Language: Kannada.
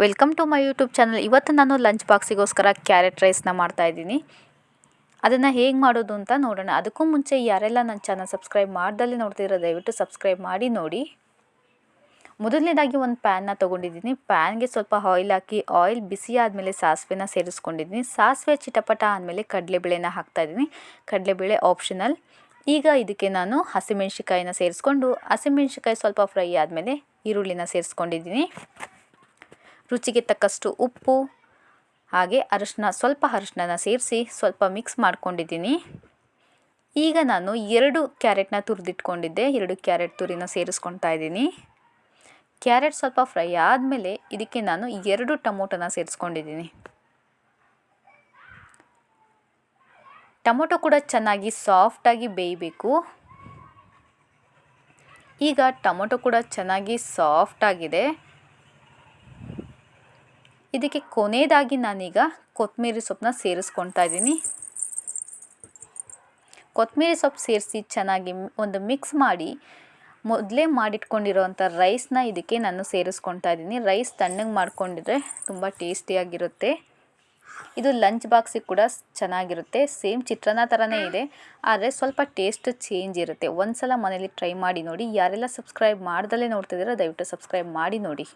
Welcome to my YouTube channel. ಇವತ್ತು ನಾನು ಲಂಚ್ ಬಾಕ್ಸಿಗೋಸ್ಕರ ಕ್ಯಾರೆಟ್ ರೈಸ್ನ ಮಾಡ್ತಾಯಿದ್ದೀನಿ ಅದನ್ನು ಹೇಗೆ ಮಾಡೋದು ಅಂತ ನೋಡೋಣ. ಅದಕ್ಕೂ ಮುಂಚೆ ಯಾರೆಲ್ಲ ನನ್ನ ಚಾನಲ್ ಸಬ್ಸ್ಕ್ರೈಬ್ ಮಾಡ್ದಲ್ಲಿ ನೋಡ್ತಿರೋ ದಯವಿಟ್ಟು ಸಬ್ಸ್ಕ್ರೈಬ್ ಮಾಡಿ, ನೋಡಿ. ಮೊದಲನೇದಾಗಿ ಒಂದು ಪ್ಯಾನ್ನ ತೊಗೊಂಡಿದ್ದೀನಿ. ಪ್ಯಾನ್ಗೆ ಸ್ವಲ್ಪ ಆಯಿಲ್ ಹಾಕಿ, ಆಯಿಲ್ ಬಿಸಿ ಆದಮೇಲೆ ಸಾಸಿವೆನ ಸೇರಿಸ್ಕೊಂಡಿದ್ದೀನಿ. ಸಾಸಿವೆ ಚಿಟಪಟ ಆದಮೇಲೆ ಕಡಲೆಬೇಳೆನ ಹಾಕ್ತಾಯಿದ್ದೀನಿ ಕಡಲೆಬೇಳೆ ಆಪ್ಷನಲ್ ಈಗ ಇದಕ್ಕೆ ನಾನು ಹಸಿಮೆಣ್ಸಿಕಾಯಿನ ಸೇರಿಸ್ಕೊಂಡು ಹಸಿಮೆಣ್ಸಿಕಾಯಿ ಸ್ವಲ್ಪ ಫ್ರೈ ಆದಮೇಲೆ ಈರುಳ್ಳಿನ ಸೇರಿಸ್ಕೊಂಡಿದ್ದೀನಿ. ರುಚಿಗೆ ತಕ್ಕಷ್ಟು ಉಪ್ಪು, ಹಾಗೆ ಅರಶಿನ ಸ್ವಲ್ಪ ಅರಶಿನ ಸೇರಿಸಿ ಸ್ವಲ್ಪ ಮಿಕ್ಸ್ ಮಾಡ್ಕೊಂಡಿದ್ದೀನಿ. ಈಗ ನಾನು ಎರಡು ಕ್ಯಾರೆಟ್ನ ತುರಿದಿಟ್ಕೊಂಡಿದ್ದೆ, ಎರಡು ಕ್ಯಾರೆಟ್ ತುರಿನ ಸೇರಿಸ್ಕೊತಾ ಇದ್ದೀನಿ. ಕ್ಯಾರೆಟ್ ಸ್ವಲ್ಪ ಫ್ರೈ ಆದಮೇಲೆ ಇದಕ್ಕೆ ನಾನು ಎರಡು ಟೊಮೊಟೊನ ಸೇರಿಸ್ಕೊಂಡಿದ್ದೀನಿ. ಟೊಮೊಟೊ ಕೂಡ ಚೆನ್ನಾಗಿ ಸಾಫ್ಟಾಗಿ ಬೇಯಬೇಕು. ಈಗ ಟೊಮೊಟೊ ಕೂಡ ಚೆನ್ನಾಗಿ ಸಾಫ್ಟಾಗಿದೆ ಇದಕ್ಕೆ ಕೊನೆಯದಾಗಿ ನಾನೀಗ ಕೊತ್ತಂಬರಿ ಸೊಪ್ಪನ್ನ ಸೇರಿಸ್ಕೊಳ್ತಾ ಇದ್ದೀನಿ. ಕೊತ್ತಂಬರಿ ಸೊಪ್ಪು ಸೇರಿಸಿ ಚೆನ್ನಾಗಿ ಒಂದು ಮಿಕ್ಸ್ ಮಾಡಿ, ಮೊದಲೇ ಮಾಡಿಟ್ಕೊಂಡಿರೋವಂಥ ರೈಸ್ನ ಇದಕ್ಕೆ ನಾನು ಸೇರಿಸ್ಕೊತಾ ಇದ್ದೀನಿ. ರೈಸ್ ತಣ್ಣಗೆ ಮಾಡ್ಕೊಂಡಿದ್ರೆ ತುಂಬ ಟೇಸ್ಟಿಯಾಗಿರುತ್ತೆ ಇದು ಲಂಚ್ ಬಾಕ್ಸಿಗೆ ಕೂಡ ಚೆನ್ನಾಗಿರುತ್ತೆ. ಸೇಮ್ ಚಿತ್ರಾನ್ನ ಥರನೇ ಇದೆ. ಆದರೆ ಸ್ವಲ್ಪ ಟೇಸ್ಟ್ ಚೇಂಜ್ ಇರುತ್ತೆ. ಒಂದು ಸಲ ಮನೇಲಿ ಟ್ರೈ ಮಾಡಿ ನೋಡಿ. ಯಾರೆಲ್ಲ ಸಬ್ಸ್ಕ್ರೈಬ್ ಮಾಡ್ದಲೇ ನೋಡ್ತಿದ್ದೀರೋ ದಯವಿಟ್ಟು ಸಬ್ಸ್ಕ್ರೈಬ್ ಮಾಡಿ ನೋಡಿ.